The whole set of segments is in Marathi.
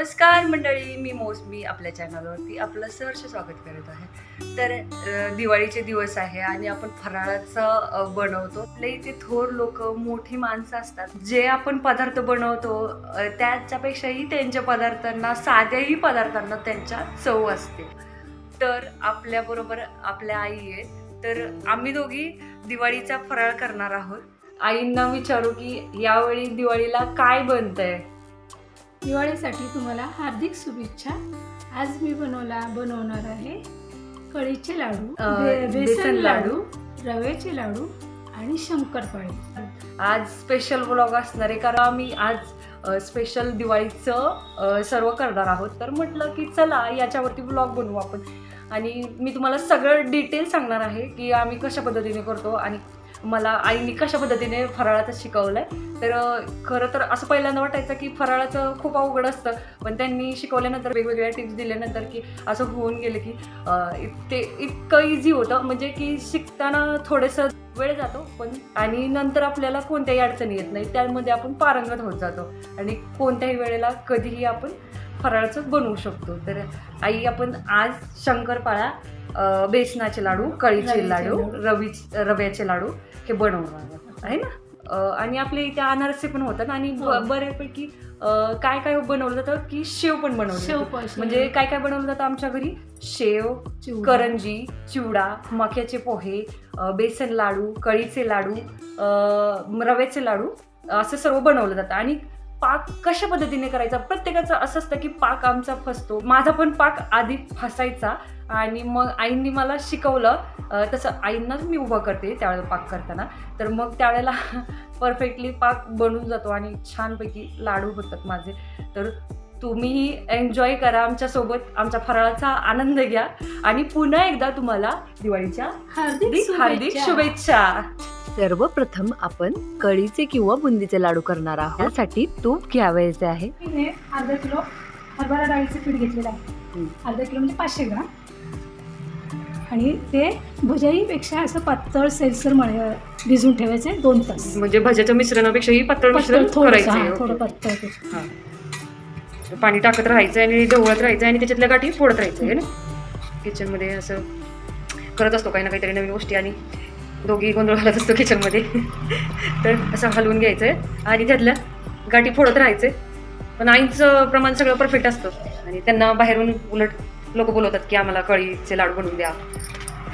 नमस्कार मंडळी मी मोसमी आपल्या चॅनलवरती आपलं सहर्ष स्वागत करत आहे. तर दिवाळीचे दिवस आहे आणि आपण फराळाचं बनवतो. आपल्या इथे थोर लोक मोठी माणसं असतात. जे आपण पदार्थ बनवतो त्याच्यापेक्षाही त्यांच्या पदार्थांना साध्याही पदार्थांना त्यांच्या चव असते. तर आपल्याबरोबर आपल्या आई आहेत. तर आम्ही दोघी दिवाळीचा फराळ करणार आहोत. आईंना विचारू की यावेळी दिवाळीला काय बनतंय? दिवाळीसाठी तुम्हाला हार्दिक शुभेच्छा. आज मी बनवला बनवणार आहे कळीचे लाडू बे- बेसन लाडू. लाडू. रव्याचे लाडू आणि शंकरपाळी. आज स्पेशल ब्लॉग असणार आहे कारण आम्ही आज स्पेशल दिवाळीचं अ, सर्व करणार आहोत. तर म्हटलं की चला याच्यावरती ब्लॉग बनवू आपण. आणि मी तुम्हाला सगळं डिटेल सांगणार आहे की आम्ही कशा पद्धतीने करतो आणि मला आईने कशा पद्धतीने फराळाचं शिकवलं आहे तर खरं तर असं पहिल्यांदा वाटायचं की फराळाचं खूप अवघड असतं. पण त्यांनी शिकवल्यानंतर वेगवेगळ्या टिप्स दिल्यानंतर की असं होऊन गेलं की ते इतकं इझी होतं. म्हणजे की शिकताना थोडंसं वेळ जातो पण आणि नंतर आपल्याला कोणत्याही अडचणी येत नाही त्यामध्ये आपण पारंगत होत जातो. आणि कोणत्याही वेळेला कधीही आपण फराळाचं बनवू शकतो. तर आई आपण आज शंकरपाळा बेसनाचे लाडू कळीचे लाडू. रवी रव्याचे लाडू हे बनवणार. आहे ना आणि आपल्या इथे अनारसे पण होतात आणि हो. बऱ्यापैकी काय काय बनवलं जातं की शेव पण बनवलं म्हणजे काय काय बनवलं जातं आमच्या घरी शेव. करंजी चिवडा मक्याचे पोहे बेसन लाडू कळीचे लाडू रव्याचे लाडू असं सर्व बनवलं जातं आणि पाक कशा पद्धतीने करायचा? प्रत्येकाचं असं असतं की पाक आमचा फसतो. माझा पण पाक आधी फसायचा आणि मग आईंनी मला शिकवलं. तसं आईंनाच मी उभं करते त्यावेळेला पाक करताना. तर मग त्यावेळेला परफेक्टली पाक बनून जातो आणि छानपैकी लाडू होतात माझे. तर तुम्हीही एन्जॉय करा आमच्यासोबत. आमच्या फराळाचा आनंद घ्या. आणि पुन्हा एकदा तुम्हाला दिवाळीच्या हार्दिक हार्दिक शुभेच्छा. सर्वप्रथम आपण कळीचे किंवा बुंदीचे लाडू करणार आहोत त्यासाठी तूप घ्यावायचे आहे मी हे अर्धा किलो हरभरा डाळीचं पीठ घेतलेलं आहे हं. अर्धा किलो म्हणजे पाचशे ग्राम आणि ते भजाईपेक्षा असं पातळ सेलसर मळे भिजून ठेवायचे दोन तास म्हणजे भज्याच्या मिश्रणापेक्षाही पातळ मिश्रण पातळ थोडंसं हा, थोडं आहे. पातळ ते. हा. पाणी टाकत राहायचं आणि ढवळत राहायचं आणि त्याच्यातल्या गाठी फोडत राहायचं आहे ना किचनमध्ये असं करत असतो काही ना काहीतरी नवीन गोष्टी आणि दोघी गोंधळ घालत असतो किचनमध्ये तर असं हलवून घ्यायचं आहे आणि त्यातल्या गाठी फोडत राहायचे पण आईचं प्रमाण सगळं परफेक्ट असतं. आणि त्यांना बाहेरून उलट लोक बोलवतात की आम्हाला कळीचे लाडू बनवून द्या.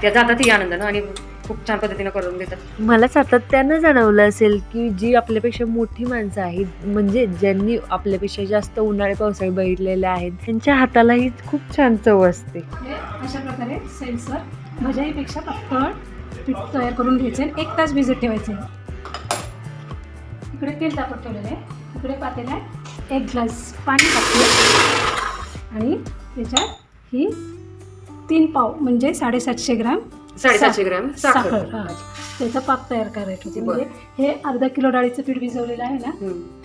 त्या जातातही आनंदानं आणि खूप छान पद्धतीनं करून देतात. मला सातत्यानं जाणवलं असेल की जी आपल्यापेक्षा मोठी माणसं आहेत म्हणजे ज्यांनी आपल्यापेक्षा जास्त उन्हाळे पावसाळे बघितलेले आहेत त्यांच्या हातालाही खूप छान चव असते. हे अशा प्रकारे सेलसर भजाईपेक्षा पातळ पीठ तयार करून घ्यायचे आणि एक तास भिजत ठेवायचे. इकडे तेल तापत ठेवलेलं आहे. इकडे पातेल्यात एक ग्लास पाणी टाकले आणि त्याच्यात ही तीन पाव म्हणजे साडेसातशे ग्राम साडेसातशे ग्रॅम साखर. हा. त्याचा पाक तयार करायचं. होतं. म्हणजे हे अर्धा किलो डाळीचं पीठ भिजवलेलं आहे ना.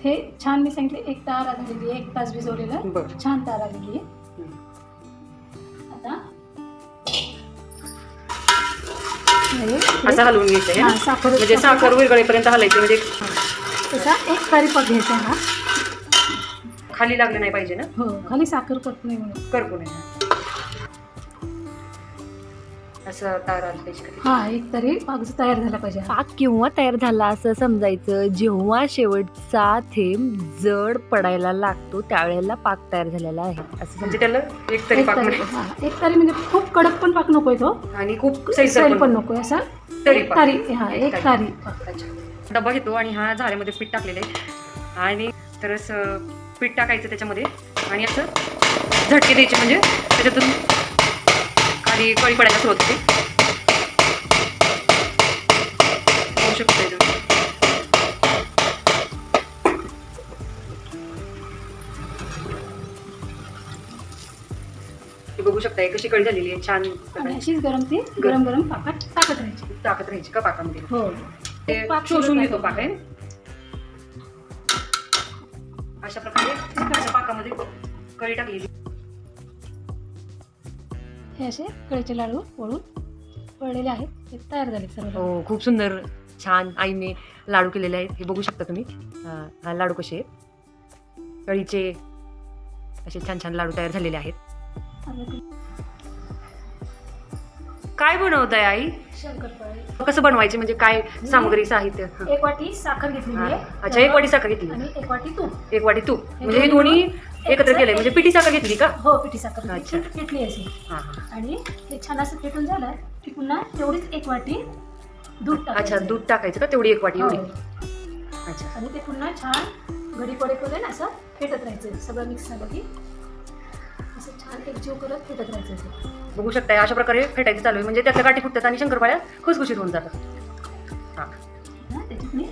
ते छान मी सांगितले एक तार आलेली आहे एक तास भिजवलेलं. छान तार आलेली आहे. असं हलवून घ्यायचं आहे साखर म्हणजे साखर. विरगळेपर्यंत हलायचं म्हणजे त्याचा एक तारी पाक घ्यायचा हा. खाली लागलं नाही पाहिजे ना? हो खाली साखर पडत नाही म्हणून. करपू नये. असं. हा एक तारी पाक जो तयार झाला पाहिजे. पाक किंवा तयार झाला असं समजायचं जेव्हा शेवटचा थेंब जड पडायला लागतो त्यावेळेला पाक तयार झालेला आहे असं म्हणजे त्याला एक तरी एक पाक तारी हा, एक तारी म्हणजे खूप कडक पण पाक नकोय तो आणि खूप सैसर सैल पण पण नकोय असा तरी एक पाक. तारी हा एक एक तारी. तारी पाक. अच्छा. डबा घेतो आणि हा झाऱ्यामध्ये पीठ टाकलेलं आहे आणि तर असं पीठ टाकायचं त्याच्यामध्ये आणि असं झटके द्यायचे म्हणजे त्याच्यातून खाली कळी पडायला सुरुवात होते होऊ शकतं बघू शकता हे कशी कळी झालेली आहे छान अशीच गरम ती गरम. गरम पाकात टाकत राहायची. टाकत राहायची का पाकामध्ये? हो. ते पाक शोषून घेतो. पाक आहे अशा प्रकारे पाकामध्ये कळी टाकलेली. हे असे कळीचे लाडू वळून वळलेले आहेत. ते तयार झाले सर्व हो खूप सुंदर छान आईने लाडू केलेले आहेत. हे बघू शकता तुम्ही. अं, लाडू कसे आहेत. कळीचे असे छान छान लाडू तयार झालेले आहेत. काय बनवत आहे आई? शंकरपाळे. कसं बनवायचे? म्हणजे काय सामग्री साहित्य? हा. एक वाटी साखर घेतलेली. आहे. अच्छा एक वाटी साखर घेतली. आणि एक वाटी तूप. एक वाटी तूप. म्हणजे हे दोन्ही एकत्र केले म्हणजे पिठी साखर घेतली का हो पिठी साखर घेतली. अच्छा. अशी हा हा आणि ते छान असं पेटून झालं की पुन्हा तेवढीच एक वाटी दूध अच्छा टाकायचं. दूध टाकायचं का तेवढी एक वाटी हो. एवढी अच्छा आणि ते पुन्हा छान घडी पडेपर्यंत असं फेटत राहायचं सगळं मिक्स झालं की असं छान एकजीव करत फेटत राहायचं असं. बघू शकताय अशा प्रकारे फेटायचं चालू आहे म्हणजे त्यातल्या गाठी फुटतात आणि शंकरपाळ्या खुसखुशीत होऊन जातात हा हा, त्याच्यात मी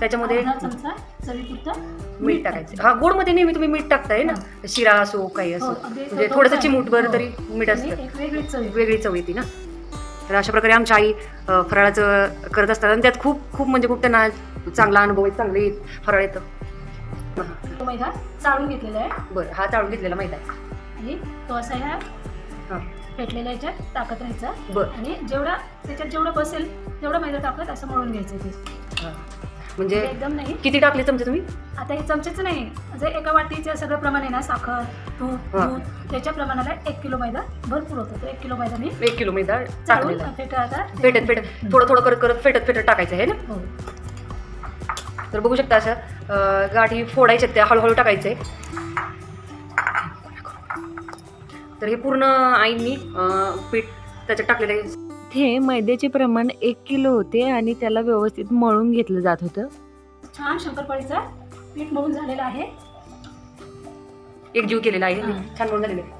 त्याच्यामध्ये अर्धा चमचा चवीपुरतं मीठ टाकायचं. हा गोडमध्ये नेहमी तुम्ही मीठ टाकताय ना? शिरा असो काही असो. हो, म्हणजे थोडं थोडंसं थोडं. चिमूटभर हो. तरी मीठ असतं. वेगळी चव येते. ना? तर अशा प्रकारे आमच्या आई फराळाचं करत असतात. आणि त्यात खूप खूप म्हणजे खूप त्यांना चांगला अनुभव आहे चांगले येत फराळ येतं. तो मैदा चाळून घेतलेला आहे. बरं हा चाळून घेतलेला आहे. आणि तो असा ह्या हा. पेटलेल्या ह्याच्यात टाकत राहायचा. बरं. आणि जेवढा त्याच्यात जेवढं बसेल तेवढा मैदा टाकत असं मळून घ्यायचं ते. हा. म्हणजे एकदम नाही. किती टाकले चमचे तुम्ही? आता हे चमचेच नाही. म्हणजे एका वाटीचं सगळं प्रमाण आहे ना साखर तूप हा. दूध त्याच्या प्रमाणाला एक किलो मैदा भरपूर होतो. तो एक किलो मैदा मी एक किलो मैदा चाळून टाकलेला आहे. फेटा आता फेटत फेटत. थोडं थोडं करत करत फेटत फेटत टाकायचं आहे ना? हो. तर बघू शकता असं अं, गाठी फोडायच्या त्या हळूहळू टाकायचे. तर हे पूर्ण आईंनी अं, पीठ त्याच्यात टाकलेलं आहे. ते मैद्याचे प्रमाण एक किलो होते आणि त्याला व्यवस्थित मळून घेतलं जात होतं. छान शंकरपाळीचा पीठ मळून झालेला आहे. एकजीव केलेला आहे. छान म्हणून झालेलं आहे.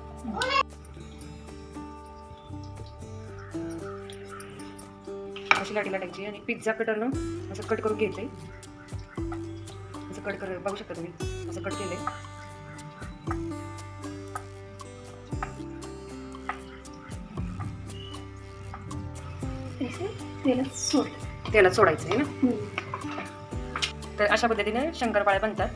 अशी लाटी लाटायची आणि पिझ्झा कटरनं असं कट करून घ्यायचंय असं कट कर बघू शकता तुम्ही. असं कट केलंय. असे तेलात सोड. तेलात सोडायचं आहे ना. तर अशा पद्धतीने शंकरपाळ्या बनतात.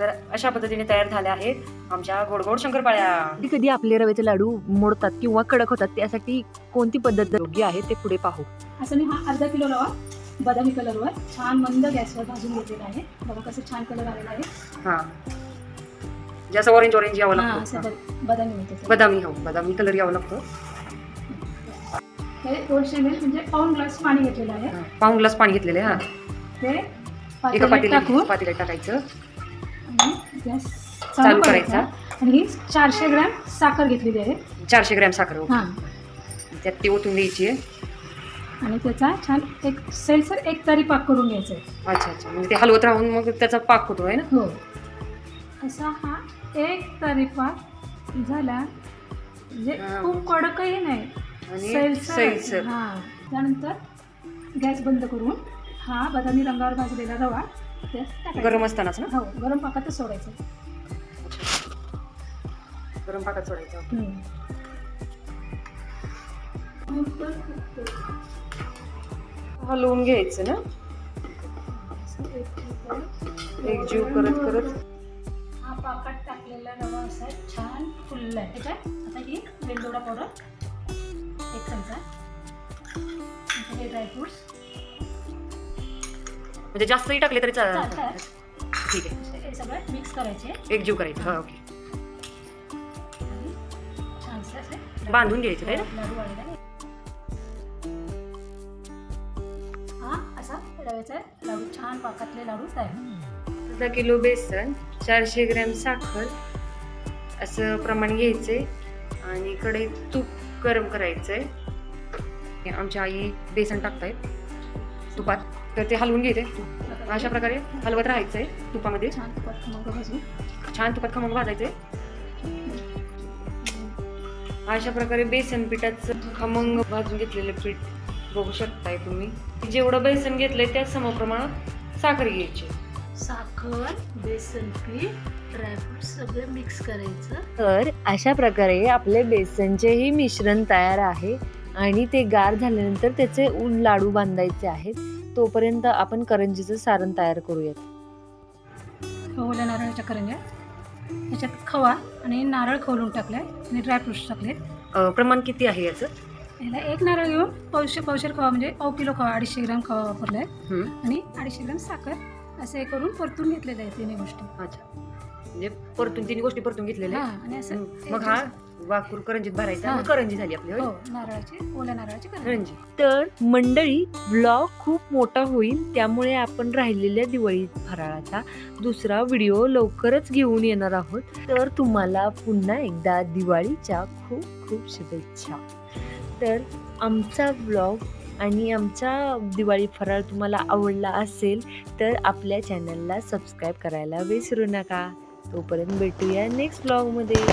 तर अशा पद्धतीने तयार झाल्या आहेत आमच्या गोड गोड शंकरपाळ्या. कधी कधी आपले रव्याचे लाडू मोडतात किंवा कडक होतात त्यासाठी कोणती पद्धत योग्य आहे ते पुढे पाहू. असं मी हा अर्धा किलो रवा बदामी कलरवर छान मंद गॅसवर भाजून घेतलेला आहे. बघा कसं छान कलर आलेला आहे. हा. जसं ऑरेंज ऑरेंज यावं हा लागतं. असं. बद- बदामी होते. बदामी हो बदामी कलर यावं लागतो. हे दोनशे एम म्हणजे पाऊन ग्लास पाणी घेतलेलं आहे. पाऊण ग्लास पाणी घेतलेले हा. ते एका पातेल्यात टाकून पातेल्यात टाकायचं. आणि गॅस चालू करायचा. करायचा. आणि ही चारशे ग्रॅम साखर घेतलेली आहे. चारशे ग्रॅम साखर ओके. हां. त्यात ती ओतून द्यायची आहे. आणि त्याचा छान एक सेलसर एक तरी पाक करून घ्यायचा आहे. अच्छा अच्छा. म्हणजे ते हलवत राहून मग त्याचा पाक होतो आहे ना? हो. असा हा एक तरी पाक झाला. म्हणजे हा. खूप कडकही नाही. आणि सैलसर हा. त्यानंतर गॅस बंद करून हा बदामी रंगावर भाजलेला रवा त्यात. गरम असतानाच ना? हो गरम पाकातच सोडायचं. गरम पाकात सोडायचं. हलवून घ्यायचं ना? एक- एकजीव करत करत. हा पाकात टाकलेला रवा असा छान फुलला आहे त्याच्यात आता ही वेलदोडा पावडर चमचा. हे ड्रायफ्रुट्स म्हणजे जास्तही टाकले तरी चालेल. चालतात ठीक आहे. हे सगळं मिक्स करायचे. एकजीव करायचं. हा ओके बांधून घ्यायचे काय हा असा रव्याचा लाडू छान पाकातले लाडू तयार अर्धा किलो बेसन चारशे ग्रॅम साखर असं प्रमाण घ्यायचे आणि कढईत तूप गरम करायचंय. हे आमच्या आई बेसन टाकतायत तुपात. तर ते हलवून घेते. अशा प्रकारे हलवत राहायचंय तुपामध्ये. छान तुपात मग भाजून. छान तुपात खमंग भाजायचे अशा प्रकारे बेसन पिठाचं खमंग भाजून घेतलेलं पीठ बघू शकताय तुम्ही. जेवढं बेसन घेतलंय त्याच समप्रमाणात साखर घ्यायची. साखर बेसन पीठ ड्रायफ्रूट सगळं मिक्स करायचं. तर अशा प्रकारे आपले बेसनचेही मिश्रण तयार आहे. आणि ते गार झाल्यानंतर त्याचे ऊन लाडू बांधायचे आहेत. तोपर्यंत आपण करंजीचं सारण तयार करूयात. ओल्या नारळाच्या करंज्या. त्याच्यात खवा आणि नारळ खवलून टाकलाय आणि ड्रायफ्रुट्स टाकले. प्रमाण किती आहे याचं? याला एक नारळ घेऊन पावशे पावशेर खवा म्हणजे पाव किलो खवा अडीचशे ग्राम खवा वापरलाय. हम्म. आणि अडीचशे ग्राम साखर असे करून परतून घेतलेले आहेत तिन्ही गोष्टी. अच्छा. म्हणजे परतून तिन्ही गोष्टी परतून घेतलेल्या हा. आणि असं. मग हा वाकूर करंजीत भरायचा करंजी झाली आपली होय? हो नारळाची ओल्या नारळाची करंजी. करंजी. तर मंडळी ब्लॉग खूप मोठा होईल त्यामुळे आपण राहिलेल्या दिवाळी फराळाचा दुसरा व्हिडिओ लवकरच घेऊन येणार आहोत. तर तुम्हाला पुन्हा एकदा दिवाळीच्या खूप खूप शुभेच्छा. तर आमचा ब्लॉग आणि आमचा दिवाळी फराळ तुम्हाला आवडला असेल तर आपल्या चॅनलला सबस्क्राईब करायला विसरू नका. तोपर्यंत भेटूया नेक्स्ट ब्लॉगमध्ये.